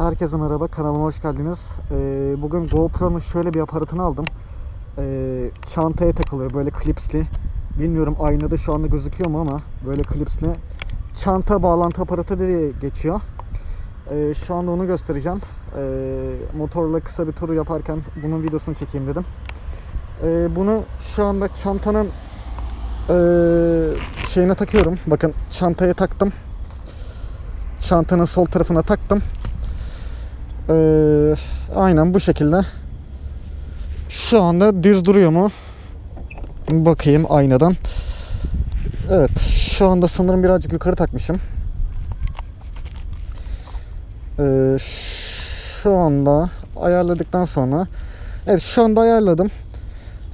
Herkese merhaba, kanalıma hoş geldiniz. Ee, bugün GoPro'nun şöyle bir aparatını aldım. Ee, çantaya takılıyor, böyle klipsli. Bilmiyorum aynada şu anda gözüküyor mu ama böyle klipsli. Çanta bağlantı aparatı diye geçiyor. Ee, şu anda onu göstereceğim. Ee, motorla kısa bir turu yaparken bunun videosunu çekeyim dedim. Ee, bunu şu anda çantanın ee, şeyine takıyorum. Bakın çantaya taktım. Çantanın sol tarafına taktım. Ee, aynen bu şekilde. Şu anda düz duruyor mu? Bakayım aynadan. Evet, şu anda sanırım birazcık yukarı takmışım. Ee, şu anda ayarladıktan sonra Evet şu anda ayarladım.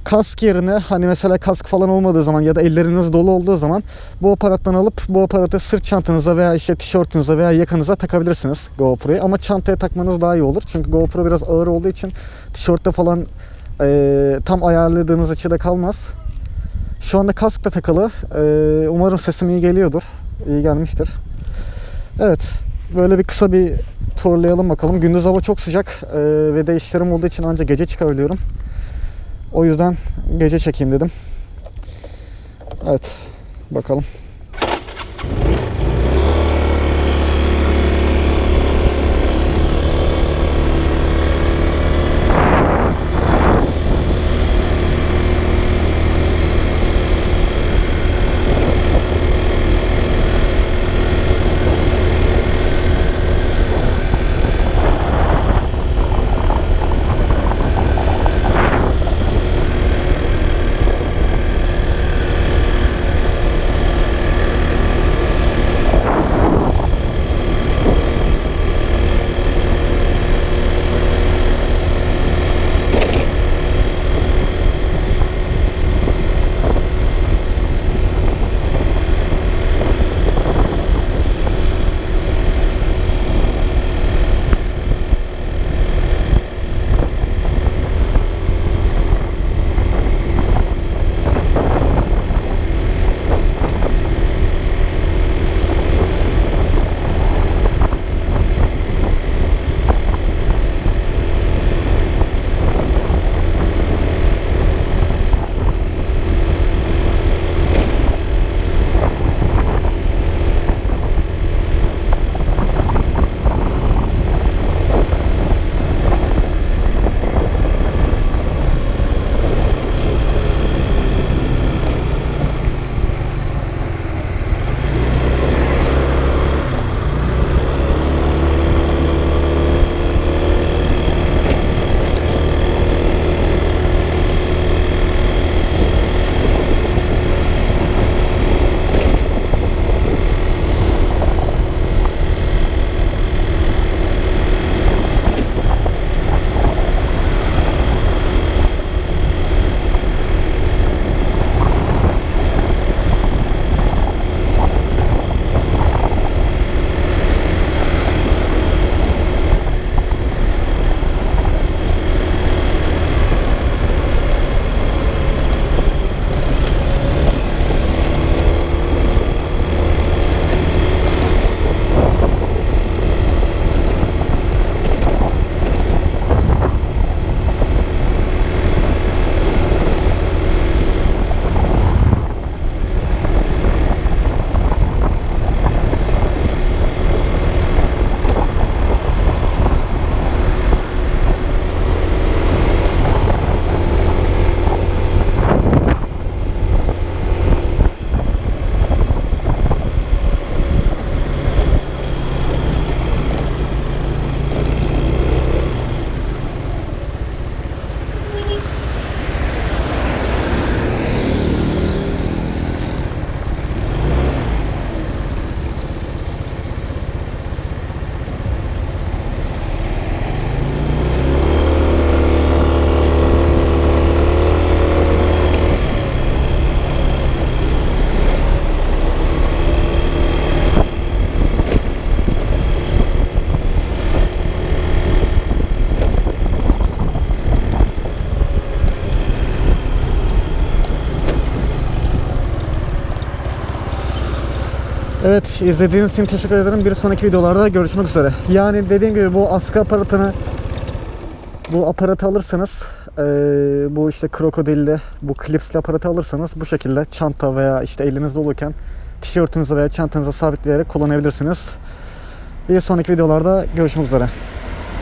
Kask yerine hani mesela kask falan olmadığı zaman ya da elleriniz dolu olduğu zaman bu aparattan alıp bu aparatı sırt çantanıza veya işte tişörtünüze veya yakanıza takabilirsiniz GoPro'yu. Ama çantaya takmanız daha iyi olur. Çünkü GoPro biraz ağır olduğu için tişörtte falan eee, tam ayarladığınız açıda kalmaz. Şu anda kask da takılı. Eee, umarım sesim iyi geliyordur. İyi gelmiştir. Evet. Böyle bir kısa bir turlayalım bakalım. Gündüz hava çok sıcak eee, ve de işlerim olduğu için ancak gece çıkabiliyorum. O yüzden gece çekeyim dedim. Evet. Bakalım. Evet izlediğiniz için teşekkür ederim. Bir sonraki videolarda görüşmek üzere. Yani dediğim gibi bu askı aparatını bu aparatı alırsanız eee, bu işte krokodilli bu klipsli aparatı alırsanız bu şekilde çanta veya işte elinizde olurken tişörtünüze veya çantanıza sabitleyerek kullanabilirsiniz. Bir sonraki videolarda görüşmek üzere.